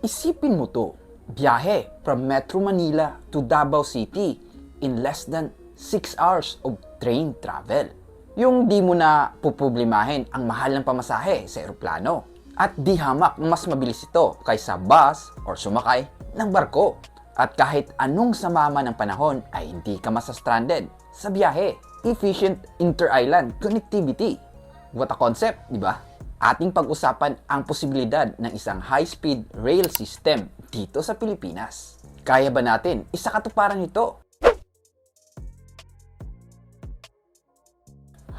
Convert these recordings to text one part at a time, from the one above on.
Isipin mo to, biyahe from Metro Manila to Davao City in less than 6 hours of train travel. Yung di mo na puproblemahin ang mahal ng pamasahe sa eroplano. At di hamak mas mabilis ito kaysa bus or sumakay ng barko. At kahit anong samama ng panahon ay hindi ka masastranded sa biyahe. Efficient inter-island connectivity. What a concept, di ba? Ating pag-usapan ang posibilidad ng isang high-speed rail system dito sa Pilipinas. Kaya ba natin isakatuparan ito?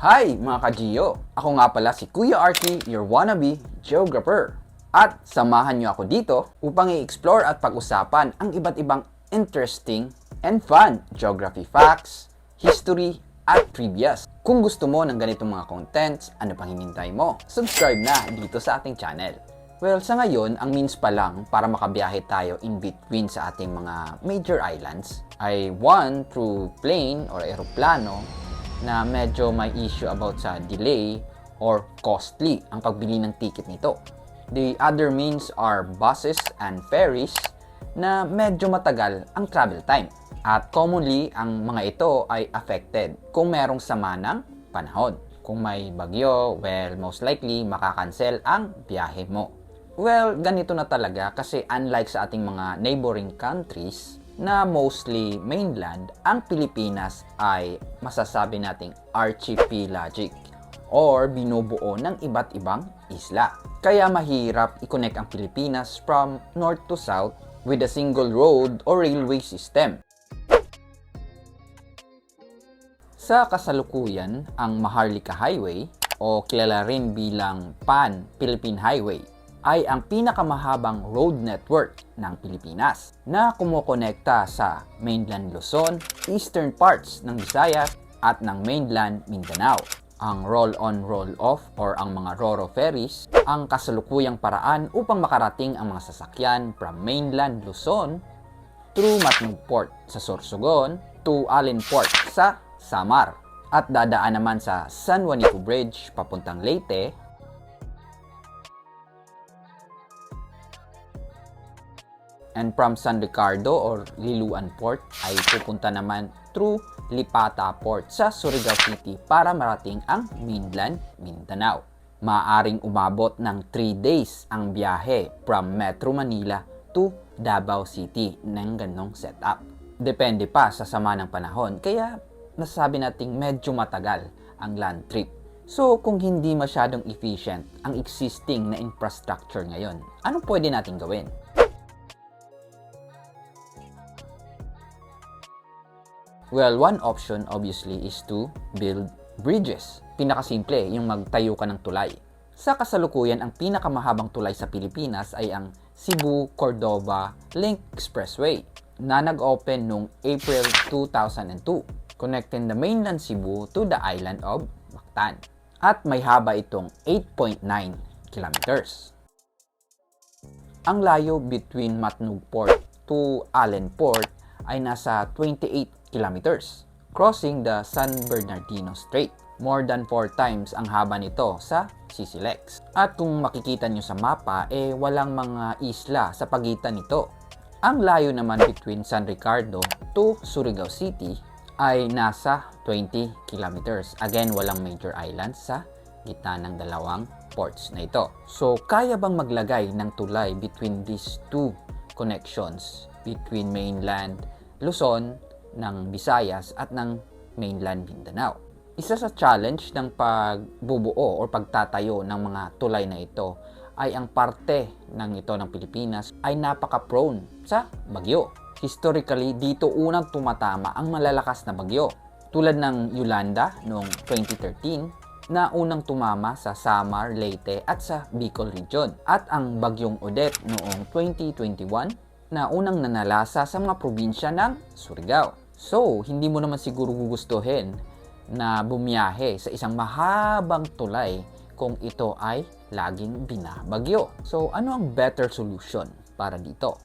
Hi mga ka-Geo! Ako nga pala si Kuya Arky, your wannabe geographer. At samahan niyo ako dito upang i-explore at pag-usapan ang iba't ibang interesting and fun geography facts, history, at trivias. Kung gusto mo ng ganitong mga contents, ano pang hinintay mo? Subscribe na dito sa ating channel. Well, sa ngayon, ang means pa lang para makabiyahe tayo in between sa ating mga major islands ay one through plane or aeroplano na medyo may issue about sa delay or costly ang pagbili ng ticket nito. The other means are buses and ferries na medyo matagal ang travel time. At commonly, ang mga ito ay affected kung merong sama ng panahon. Kung may bagyo, well, most likely makakancel ang biyahe mo. Well, ganito na talaga kasi unlike sa ating mga neighboring countries, na mostly mainland, ang Pilipinas ay masasabi nating archipelagic or binubuo ng iba't ibang isla. Kaya mahirap i-connect ang Pilipinas from north to south with a single road or railway system. Sa kasalukuyan, ang Maharlika Highway o kilala rin bilang Pan-Philippine Highway ay ang pinakamahabang road network ng Pilipinas na kumukonekta sa mainland Luzon, eastern parts ng Visayas at ng mainland Mindanao. Ang roll-on, roll-off or ang mga Roro ferries ang kasalukuyang paraan upang makarating ang mga sasakyan from mainland Luzon through Matnog Port sa Sorsogon to Allen Port sa Samar at dadaan naman sa San Juanico Bridge papuntang Leyte and from San Ricardo or Liluan Port ay pupunta naman through Lipata Port sa Surigao City para marating ang mainland Mindanao. Maaring umabot ng 3 days ang biyahe from Metro Manila to Davao City ng ganong setup. Depende pa sa sama ng panahon kaya nasasabi nating medyo matagal ang land trip. So kung hindi masyadong efficient ang existing na infrastructure ngayon, anong pwede nating gawin? Well, one option obviously is to build bridges. Pinakasimple, yung magtayo ka ng tulay. Sa kasalukuyan, ang pinakamahabang tulay sa Pilipinas ay ang Cebu-Cordova Link Expressway na nag-open noong April 2002, connecting the mainland Cebu to the island of Mactan. At may haba itong 8.9 kilometers. Ang layo between Matnog Port to Allen Port ay nasa 28 kilometers, crossing the San Bernardino Strait. More than 4 times ang haba nito sa Sisilex. At kung makikita nyo sa mapa, eh walang mga isla sa pagitan nito. Ang layo naman between San Ricardo to Surigao City ay nasa 20 kilometers. Again, walang major islands sa gitna ng dalawang ports na ito. So, kaya bang maglagay ng tulay between these two connections between mainland Luzon ng Visayas at ng mainland Mindanao? Isa sa challenge ng pagbubuo o pagtatayo ng mga tulay na ito ay ang parte ng ito ng Pilipinas ay napaka-prone sa bagyo. Historically, dito unang tumatama ang malalakas na bagyo. Tulad ng Yolanda noong 2013 na unang tumama sa Samar, Leyte at sa Bicol Region. At ang bagyong Odette noong 2021 na unang nanalasa sa mga probinsya ng Surigao. So, hindi mo naman siguro gugustuhin na bumiyahe sa isang mahabang tulay kung ito ay laging binabagyo. So, ano ang better solution para dito?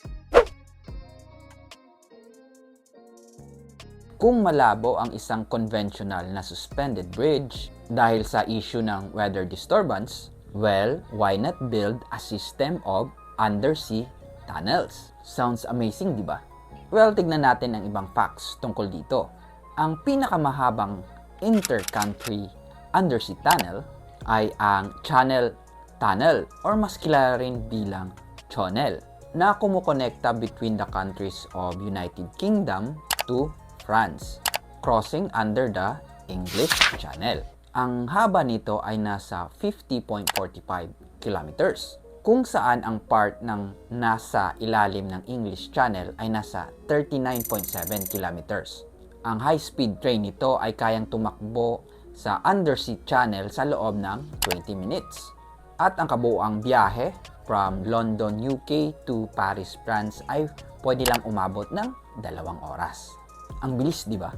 Kung malabo ang isang conventional na suspended bridge dahil sa issue ng weather disturbance, well, why not build a system of undersea tunnels. Sounds amazing, di ba? Well, tignan natin ang ibang facts tungkol dito. Ang pinakamahabang intercountry undersea tunnel ay ang Channel Tunnel or mas kilala rin bilang Channel na kumukonekta between the countries of United Kingdom to France, crossing under the English Channel. Ang haba nito ay nasa 50.45 kilometers, kung saan ang part ng nasa ilalim ng English Channel ay nasa 39.7 kilometers. Ang high-speed train nito ay kayang tumakbo sa undersea channel sa loob ng 20 minutes. At ang kabuuang biyahe from London, UK to Paris, France ay pwede lang umabot ng dalawang oras. Ang bilis, di ba?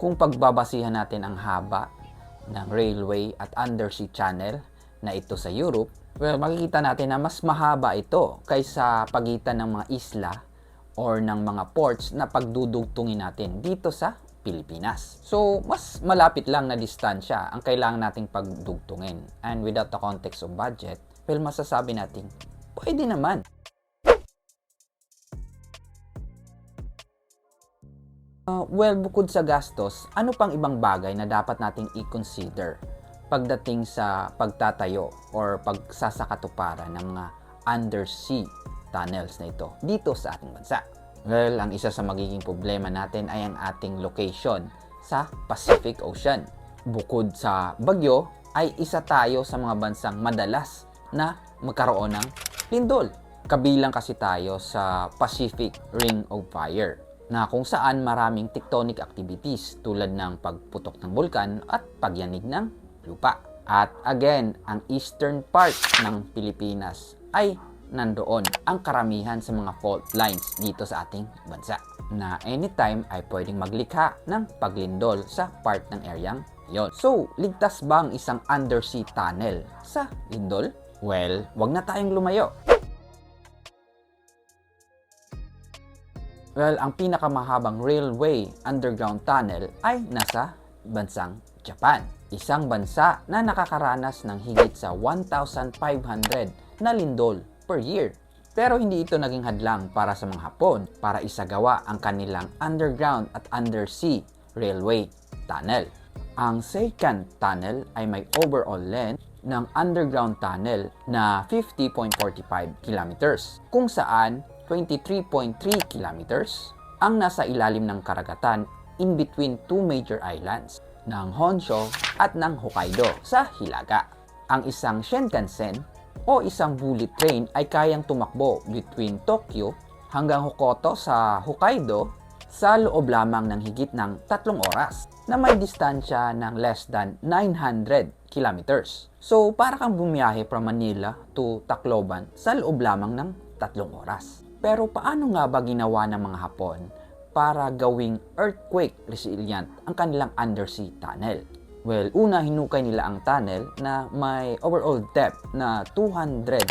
Kung pagbabasihan natin ang haba ng railway at undersea channel na ito sa Europe, well, makikita natin na mas mahaba ito kaysa pagitan ng mga isla or ng mga ports na pagdudugtungin natin dito sa Pilipinas. So, mas malapit lang na distansya ang kailangan nating pagdugtungin. And without the context of budget, well, masasabi natin, pwede naman. Uh, well, bukod sa gastos, ano pang ibang bagay na dapat nating i-consider pagdating sa pagtatayo or pagsasakatuparan ng mga undersea tunnels na ito dito sa ating bansa? Well, ang isa sa magiging problema natin ay ang ating location sa Pacific Ocean. Bukod sa bagyo, ay isa tayo sa mga bansang madalas na magkaroon ng lindol. Kabilang kasi tayo sa Pacific Ring of Fire na kung saan maraming tectonic activities tulad ng pagputok ng bulkan at pagyanig ng lupa. At again, ang eastern part ng Pilipinas ay nandoon ang karamihan sa mga fault lines dito sa ating bansa na anytime ay pwedeng maglikha ng paglindol sa part ng areang yon. So, ligtas ba ang isang undersea tunnel sa lindol? Well, wag na tayong lumayo. Well, ang pinakamahabang railway underground tunnel ay nasa bansang Japan. Isang bansa na nakakaranas ng higit sa 1,500 na lindol per year. Pero hindi ito naging hadlang para sa mga Hapon para isagawa ang kanilang underground at undersea railway tunnel. Ang Seikan Tunnel ay may overall length ng underground tunnel na 50.45 kilometers, kung saan 23.3 kilometers ang nasa ilalim ng karagatan in between two major islands ng Honshu at ng Hokkaido sa Hilaga. Ang isang Shinkansen o isang bullet train ay kayang tumakbo between Tokyo hanggang Hokoto sa Hokkaido sa loob lamang ng higit ng tatlong oras na may distansya ng less than 900 kilometers. So, para kang bumiyahe from Manila to Tacloban sa loob lamang ng tatlong oras. Pero paano nga ba ginawa ng mga Hapon para gawing earthquake resilient ang kanilang undersea tunnel? Well, una hinukay nila ang tunnel na may overall depth na 200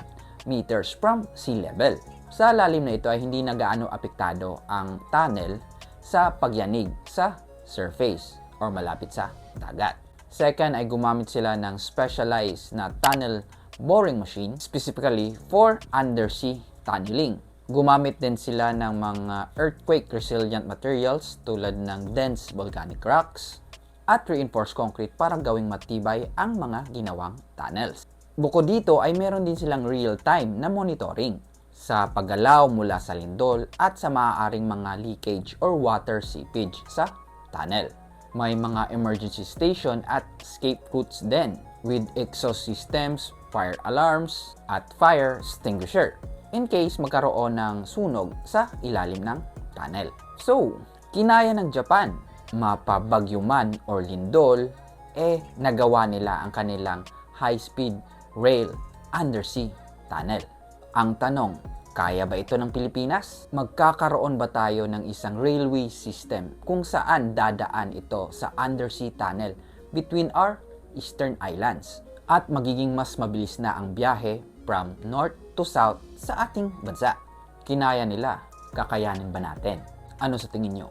meters from sea level. Sa lalim na ito ay hindi na gaano apektado ang tunnel sa pagyanig sa surface or malapit sa dagat. Second ay gumamit sila ng specialized na tunnel boring machine specifically for undersea tunneling. Gumamit din sila ng mga earthquake resilient materials tulad ng dense volcanic rocks, at reinforced concrete para gawing matibay ang mga ginawang tunnels. Bukod dito ay meron din silang real-time na monitoring sa paggalaw mula sa lindol at sa maaaring mga leakage or water seepage sa tunnel. May mga emergency station at escape routes din with exhaust systems, fire alarms, at fire extinguisher in case magkaroon ng sunog sa ilalim ng tunnel. So, kinaya ng Japan mapabagyo man or lindol, eh nagawa nila ang kanilang high-speed rail undersea tunnel. Ang tanong, kaya ba ito ng Pilipinas? Magkakaroon ba tayo ng isang railway system kung saan dadaan ito sa undersea tunnel between our eastern islands? At magiging mas mabilis na ang biyahe from north to south sa ating bansa. Kinaya nila, kakayanin ba natin? Ano sa tingin nyo?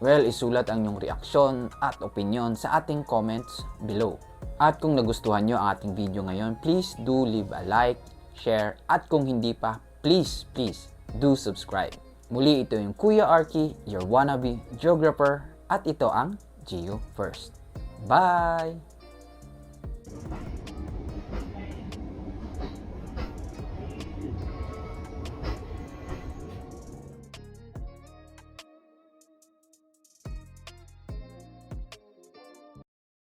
Well, isulat ang inyong reaksyon at opinion sa ating comments below. At kung nagustuhan nyo ang ating video ngayon, please do leave a like, share, at kung hindi pa, please, please, do subscribe. Muli ito yung Kuya Arky, your wannabe geographer, at ito ang Geo First. Bye!